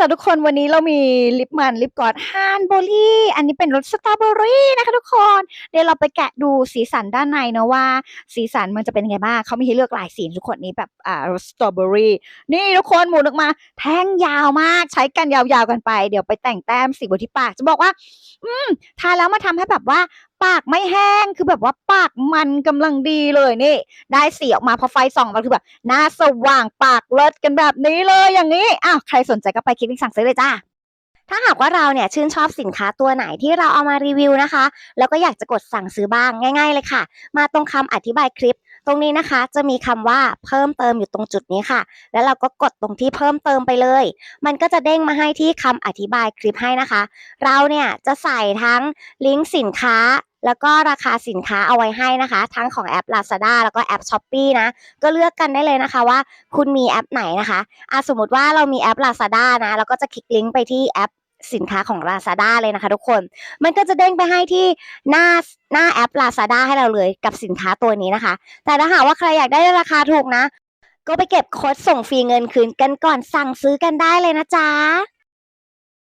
จ้ะทุกคนวันนี้เรามีลิปมันลิปกอสฮานโบลี่ อันนี้เป็นรสสตรอเบอรี่นะคะทุกคน เดี๋ยวเราไปแกะดูสีสันด้านในนะว่า สีสันมันจะเป็นยังไงบ้างเขามีให้เลือกหลายสีทุกคนนี้แบบอ่ารสสตรอเบอรี่นี่ทุกคนหมุนออกมา แท่งยาวมากใช้กันยาวๆกันไป เดี๋ยวไปแต่งแต้มสีบนที่ปากจะบอกว่า อืมทาแล้วมาทำให้แบบว่า ปากไม่แห้งคือแบบว่าปากมันกำลังดีเลยนี่ ได้สีออกมาพอไฟส่องมาคือแบบหน้าสว่างปากเลิศกันแบบนี้เลยอย่างนี้อ้าวใครสนใจก็ไปคลิกลิงก์สั่งซื้อเลยจ้าถ้าหากว่าเราเนี่ยชื่นชอบสินค้าตัวไหนที่เราเอามารีวิวนะคะ แล้วก็อยากจะกดสั่งซื้อบ้างง่าย ๆ เลยค่ะ มาตรงคำอธิบายคลิป ตรงนี้นะคะ จะมีคำว่าเพิ่มเติมอยู่ตรงจุดนี้ค่ะ แล้วเราก็กดตรงที่เพิ่มเติมไปเลย มันก็จะเด้งมาให้ที่คำอธิบายคลิปให้นะคะ เราเนี่ยจะใส่ทั้งลิงก์สินค้า แล้วก็ราคาสินค้าเอาไว้ให้นะคะ ทั้งของแอป Lazada แล้วก็แอป s h อ p e e นะ ก็เลือกกันได้เลยนะคะว่าคุณมีแอปไหนนะคะอะสมมติว่าเรามีแอป Lazada นะเราก็จะคลิกลิงก์ไปที่แอปสินค้าของ Lazada เลยนะคะทุกคน มันก็จะเด้งไปให้ที่หน้าหน้าแอป Lazada ให้เราเลยกับสินค้าตัวนี้นะคะ แต่ถ้าหากว่าใครอยากได้ราคาถูกนะ ก็ไปเก็บโค้ดส่งฟรีเงินคืนกันก่อนสั่งซื้อกันได้เลยนะจ๊ะ